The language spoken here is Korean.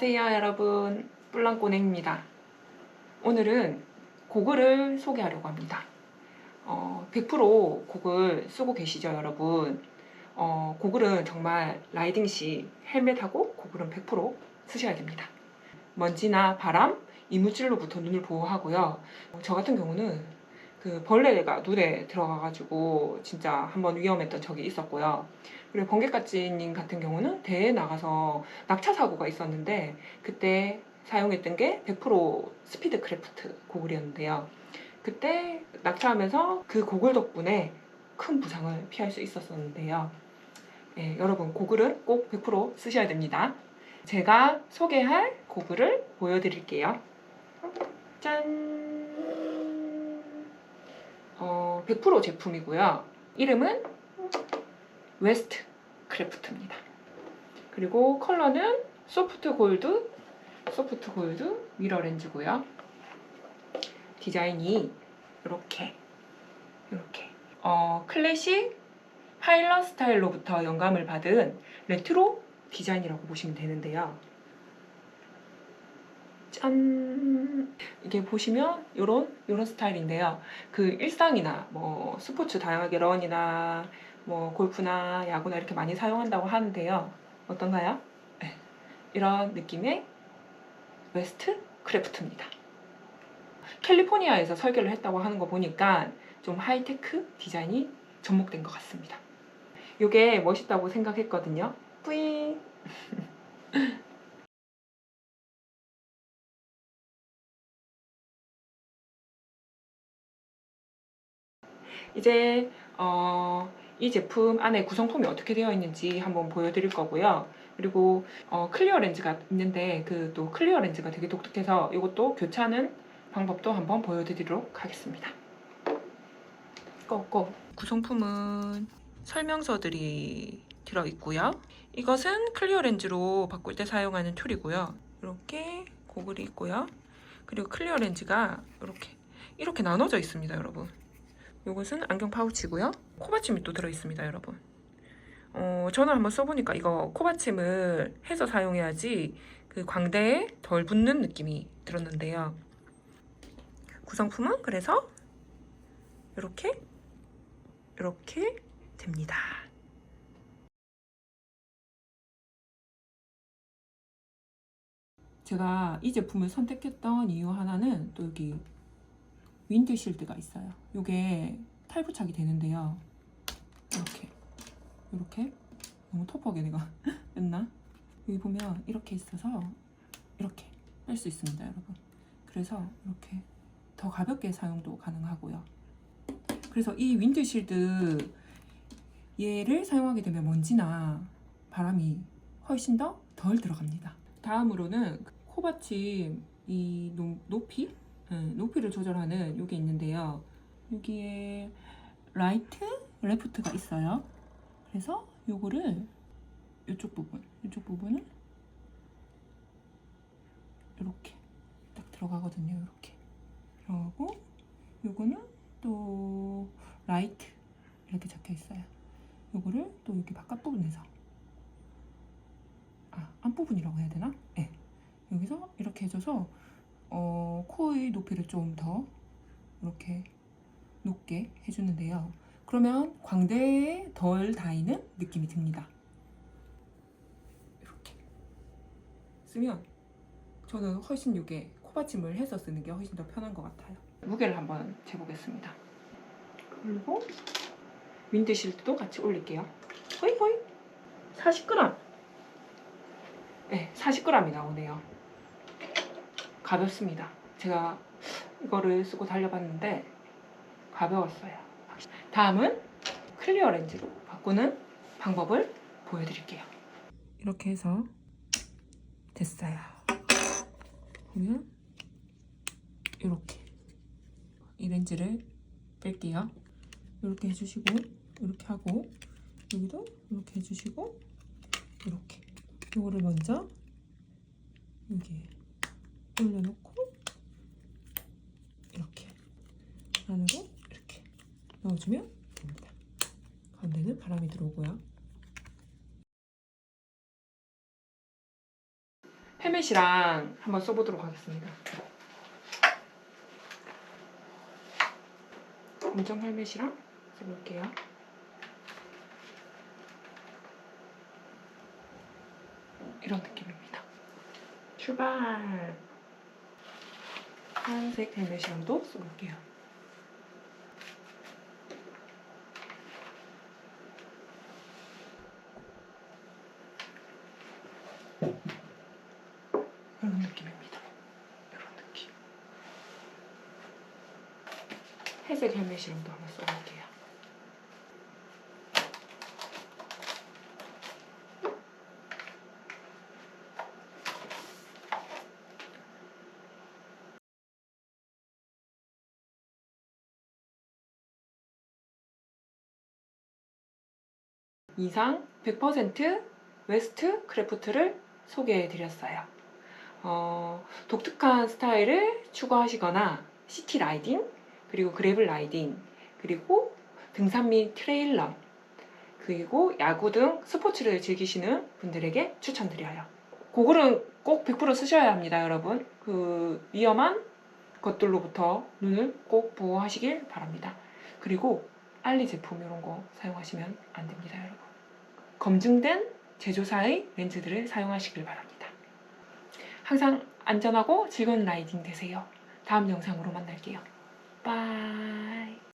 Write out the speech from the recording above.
안녕하세요 여러분. 뿔랑꼬네입니다. 오늘은 고글을 소개하려고 합니다. 어, 100% 고글 쓰고 계시죠 여러분? 어, 고글은 정말 라이딩 시 헬멧하고 고글은 100% 쓰셔야 됩니다. 먼지나 바람, 이물질로부터 눈을 보호하고요. 어, 저 같은 경우는 그 벌레가 눈에 들어가가지고 진짜 한번 위험했던 적이 있었고요 그리고 번개까지님 같은 경우는 대회에 나가서 낙차 사고가 있었는데 그때 사용했던 게 100% 스피드 크래프트 고글이었는데요. 그때 낙차하면서 그 고글 덕분에 큰 부상을 피할 수 있었었는데요. 예, 여러분 고글은 꼭 100% 쓰셔야 됩니다. 제가 소개할 고글을 보여드릴게요. 짠! 어, 100% 제품이고요. 이름은 웨스트 크래프트입니다. 그리고 컬러는 소프트 골드, 소프트 골드 미러 렌즈고요. 디자인이 이렇게 이렇게 어, 클래식 파일럿 스타일로부터 영감을 받은 레트로 디자인이라고 보시면 되는데요. 짠 이게 보시면 이런 이런 스타일인데요. 그 일상이나 뭐 스포츠 다양하게 런이나 뭐 골프나 야구나 이렇게 많이 사용한다고 하는데요. 어떤가요? 네. 이런 느낌의 웨스트 크래프트입니다. 캘리포니아에서 설계를 했다고 하는 거 보니까 좀 하이테크 디자인이 접목된 것 같습니다. 이게 멋있다고 생각했거든요. 뿌잉! 이제 어, 이 제품 안에 구성품이 어떻게 되어 있는지 한번 보여드릴 거고요. 그리고 어, 클리어 렌즈가 있는데 그 또 클리어 렌즈가 되게 독특해서 이것도 교체하는 방법도 한번 보여드리도록 하겠습니다. 고고 구성품은 설명서들이 들어 있고요. 이것은 클리어 렌즈로 바꿀 때 사용하는 툴이고요. 이렇게 고글이 있고요. 그리고 클리어 렌즈가 이렇게 이렇게 나눠져 있습니다, 여러분. 이것은 안경 파우치고요. 코받침이 또 들어 있습니다, 여러분. 어, 저는 한번 써보니까 이거 코받침을 해서 사용해야지 그 광대에 덜 붙는 느낌이 들었는데요. 구성품은 그래서 이렇게 이렇게 됩니다. 제가 이 제품을 선택했던 이유 하나는 또 여기 윈드 실드가 있어요. 이게 탈부착이 되는데요. 이렇게 이렇게 너무 터프하게 내가 했나? 여기 보면 이렇게 있어서 이렇게 뺄 수 있습니다, 여러분. 그래서 이렇게 더 가볍게 사용도 가능하고요. 그래서 이 윈드 실드 얘를 사용하게 되면 먼지나 바람이 훨씬 더 덜 들어갑니다. 다음으로는 코받침 이 높- 높이 음, 높이를 조절하는 이게 있는데요. 여기에 라이트, 레프트가 있어요. 그래서 요거를 이쪽 부분, 이쪽 부분을 이렇게 딱 들어가거든요. 이렇게 들어가고 요거는 또 라이트 이렇게 적혀 있어요. 요거를 또 여기 바깥 부분에서 아, 앞 부분이라고 해야 되나? 네. 여기서 이렇게 해줘서 어, 코의 높이를 좀 더 이렇게 높게 해주는데요. 그러면 광대에 덜 닿이는 느낌이 듭니다. 이렇게 쓰면 저는 훨씬 이게 코받침을 해서 쓰는 게 훨씬 더 편한 것 같아요. 무게를 한번 재보겠습니다. 그리고 윈드실드도 같이 올릴게요. 호이 호이 40g. 네, 40g이 나오네요. 가볍습니다. 제가 이거를 쓰고 달려봤는데 가벼웠어요. 다음은 클리어 렌즈로 바꾸는 방법을 보여드릴게요. 이렇게 해서 됐어요. 그러면 이렇게 이 렌즈를 뺄게요. 이렇게 해주시고 이렇게 하고 여기도 이렇게 해주시고 이렇게 이거를 먼저 여기에 올려놓고 이렇게 안으로 이렇게 넣어주면 됩니다. 가운데는 바람이 들어오고요. 헬멧이랑 한번 써보도록 하겠습니다. 검정 헬멧이랑 써볼게요. 이런 느낌입니다. 출발! 하얀색 헬멧이랑도 써볼게요. 이런 느낌입니다. 이런 느낌. 회색 헬멧이랑도 한번 써볼게요. 이상 100% 웨스트 크래프트를 소개해 드렸어요. 어, 독특한 스타일을 추구하시거나 시티 라이딩, 그리고 그래블 라이딩, 그리고 등산 및 트레일러, 그리고 야구 등 스포츠를 즐기시는 분들에게 추천드려요. 고글은 꼭 100% 쓰셔야 합니다, 여러분. 그 위험한 것들로부터 눈을 꼭 보호하시길 바랍니다. 그리고 알리 제품 이런 거 사용하시면 안 됩니다, 여러분. 검증된 제조사의 렌즈들을 사용하시길 바랍니다. 항상 안전하고 즐거운 라이딩 되세요. 다음 영상으로 만날게요. 바이.